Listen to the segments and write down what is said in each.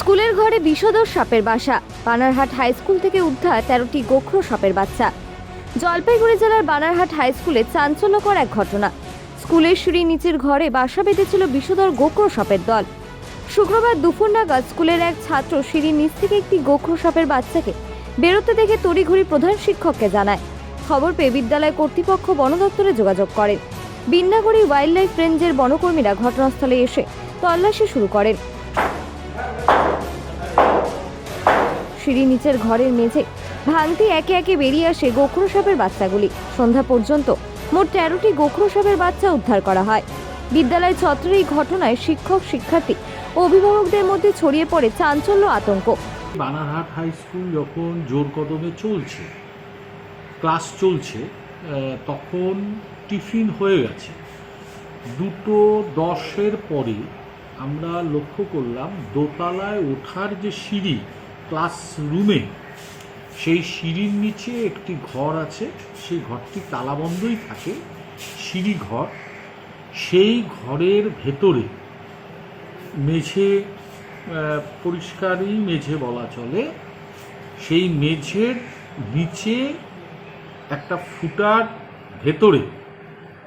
স্কুলের ঘরে বিষধর সাপের বাসা। বানারহাট হাই স্কুল থেকে উদ্ধার তেরোটি গোখরো সাপের বাচ্চা। জলপাইগুড়ি জেলার বানারহাট হাই স্কুলে চাঞ্চল্যকর এক ঘটনা। স্কুলের সিঁড়ি নিচের ঘরে বাসা বেঁধেছিল বিষধর গোখরো সাপের দল। শুক্রবার দুপুর নাগাদ স্কুলের এক ছাত্র সিঁড়ির নিচ থেকে একটি গোখরো সাপের বাচ্চাকে বেরোতে দেখে তড়িঘড়ি প্রধান শিক্ষককে জানায়। খবর পেয়ে বিদ্যালয় কর্তৃপক্ষ বন দপ্তরে যোগাযোগ করেন। বিন্নাগুড়ি ওয়াইল্ড লাইফ রেঞ্জের বনকর্মীরা ঘটনাস্থলে এসে তল্লাশি শুরু করেন। সিঁড়ি নিচের ঘরের মেঝে। ভাঙতি একে একে বেরিয়ে আসে গোখরো সাপের বাচ্চাগুলি। সন্ধ্যা পর্যন্ত মোট তেরোটি গোখরো সাপের বাচ্চা উদ্ধার করা হয়। বিদ্যালয় ছত্রের এই ঘটনায় শিক্ষক, শিক্ষার্থী অভিভাবকদের মধ্যে ছড়িয়ে পড়ে চাঞ্চল্য আতঙ্ক। বানারহাট হাই স্কুল যখন জোর কদমে চলছে, ক্লাস চলছে তখন টিফিন হয়ে গেছে। দুটো দশের পরে আমরা লক্ষ্য করলাম, দোতলায় ওঠার যে সিঁড়ি ক্লাসরুমে সেই সিঁড়ির নিচে একটি ঘর আছে, সেই ঘরটি তালাবন্ধই থাকে, সিঁড়ি ঘর। সেই ঘরের ভেতরে মেঝে পরিষ্কারই মেঝে বলা চলে। সেই মেঝের নিচে একটা ফুটার ভেতরে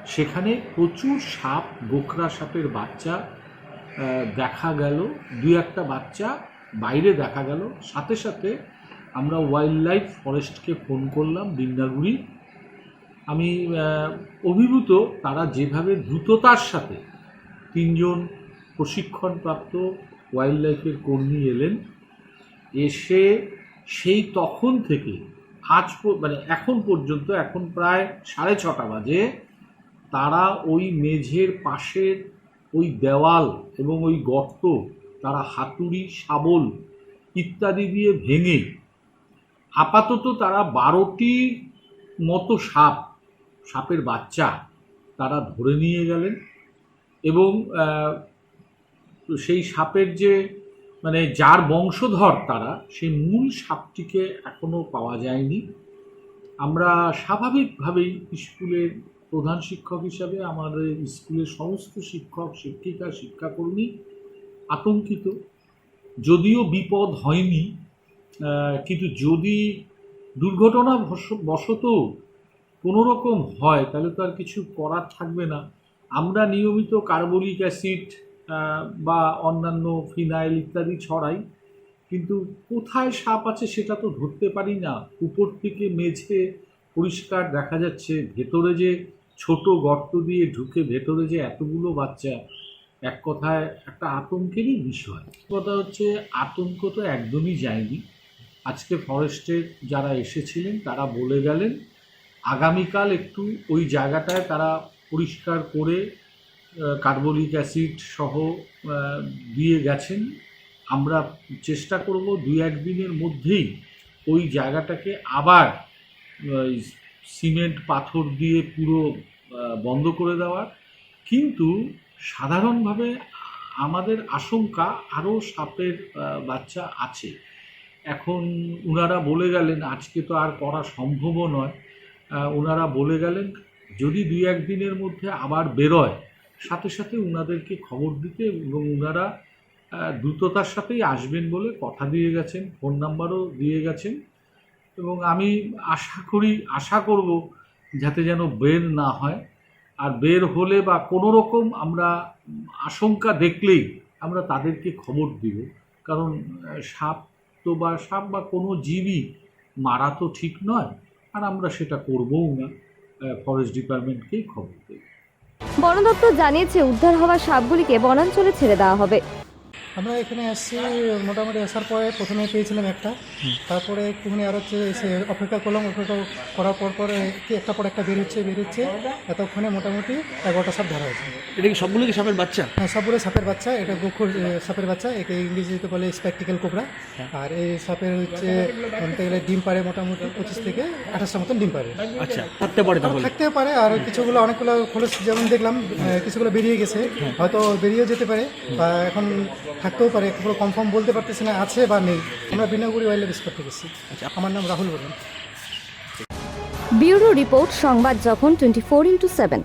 সেখানে প্রচুর সাপ, গোখরা সাপের বাচ্চা দেখা গেল। দুই একটা বাচ্চা বাইরে দেখা গেল। সাথে সাথে আমরা ওয়াইল্ড লাইফ ফরেস্টকে ফোন করলাম বিন্দাগুড়ি আমি অভিভূত তারা যেভাবে দ্রুততার সাথে তিনজন প্রশিক্ষণপ্রাপ্ত ওয়াইল্ড লাইফের কর্মী এলেন, এসে সেই তখন থেকে আজ মানে এখন পর্যন্ত, এখন প্রায় সাড়ে ছটা বাজে, তারা ওই মেঝের পাশের ওই দেওয়াল এবং ওই গর্ত তারা হাতুড়ি, শাবল ইত্যাদি দিয়ে ভেঙে আপাতত তারা বারোটি মতো সাপ, সাপের বাচ্চা তারা ধরে নিয়ে গেলেন এবং সেই সাপের যে মানে যার বংশধর তারা, সেই মূল সাপটিকে এখনও পাওয়া যায়নি। আমরা স্বাভাবিকভাবেই স্কুলের প্রধান শিক্ষক হিসাবে আমাদের স্কুলের সমস্ত শিক্ষক, শিক্ষিকা, শিক্ষাকর্মী আতঙ্কিত, যদিও বিপদ হয়নি কিন্তু যদি দুর্ঘটনা বশ- বশত কোনো রকম হয়, তাহলে তো আর কিছু করার থাকবে না। আমরা নিয়মিত কার্বলিক অ্যাসিড বা অন্যান্য ফিনাইল ইত্যাদি ছড়াই, কিন্তু কোথায় সাপ আছে সেটা তো ধরতে পারি না। উপর থেকে মেঝে পরিষ্কার দেখা যাচ্ছে, ভেতরে যে ছোট গর্ত দিয়ে ঢুকে ভেতরে যে এতগুলো বাচ্চা এক কথায় একটা আতঙ্কেরই বিষয়। কথা হচ্ছে আতঙ্ক তো একদমই যায়নি। আজকে ফরেস্টের যারা এসেছিলেন, তারা বলে গেলেন, আগামীকাল একটু ওই জায়গাটায় তারা পরিষ্কার করে কার্বলিক অ্যাসিড সহ দিয়ে গেছেন। আমরা চেষ্টা করব দুই একদিনের মধ্যেই ওই জায়গাটাকে আবার সিমেন্ট, পাথর দিয়ে পুরো বন্ধ করে দেওয়ার। কিন্তু সাধারণভাবে আমাদের আশঙ্কা আরও সাপের বাচ্চা আছে। এখন ওনারা বলে গেলেন, আজকে তো আর করা সম্ভবও নয় ওনারা বলে গেলেন, যদি দুই একদিনের মধ্যে আবার বেরোয়, সাথে সাথে ওনাদেরকে খবর দিতে এবং ওনারা দ্রুততার সাথেই আসবেন বলে কথা দিয়ে গেছেন, ফোন নাম্বারও দিয়ে গেছেন। এবং আমি আশা করি, আশা করব যাতে যেন বের না হয়। আর বের হলে বা কোনো রকম আমরা আশঙ্কা দেখলেই আমরা তাদেরকে খবর দিব। কারণ সাপ তো বা, সাপ বা কোনো জীবই মারা তো ঠিক নয়, আর আমরা সেটা করবও না। ফরেস্ট ডিপার্টমেন্টকেই খবর দেব। বন দপ্তর জানিয়েছে উদ্ধার হওয়া সাপগুলিকে বনাঞ্চলে ছেড়ে দেওয়া হবে। আমরা এখানে আসছি মোটামুটি আসার পরে প্রথমে পেয়েছিলাম একটা। তারপরে একটুখানি আর হচ্ছে এসে অপেক্ষা করলাম অপেক্ষা করার পর পরে একটা পর একটা বেরোচ্ছে বেরোচ্ছে এতক্ষণে মোটামুটি এগারোটা সাপ ধরা হয়েছে। এটা কি সবগুলো কি সাপের বাচ্চা? হ্যাঁ সবগুলো সাপের বাচ্চা এটা গোখর সাপের বাচ্চা একে ইংরেজিতে বলে স্প্যাকটিক্যাল কোবরা আর এই সাপের হচ্ছে বলতে গেলে ডিম পারে মোটামুটি পঁচিশ থেকে আঠাশটা মতন ডিম পারে আচ্ছা থাকতে পারে তাহলে। থাকতে পারে আর কিছুগুলো অনেকগুলো খোলস যেমন দেখলাম কিছুগুলো বেরিয়ে গেছে। হয়তো বেরিয়েও যেতে পারে বা এখন থাকতেও পারে পুরো কনফার্ম বলতে পারতেছি না আছে বা নেই। আমরা বিনাগুড়ি ওয়াইল্ড লাইফ স্পট থেকে এসেছি। আমার নাম রাহুল বলুন ব্যুরো রিপোর্ট সংবাদ যখন টোয়েন্টি ফোর ইন্টু সেভেন।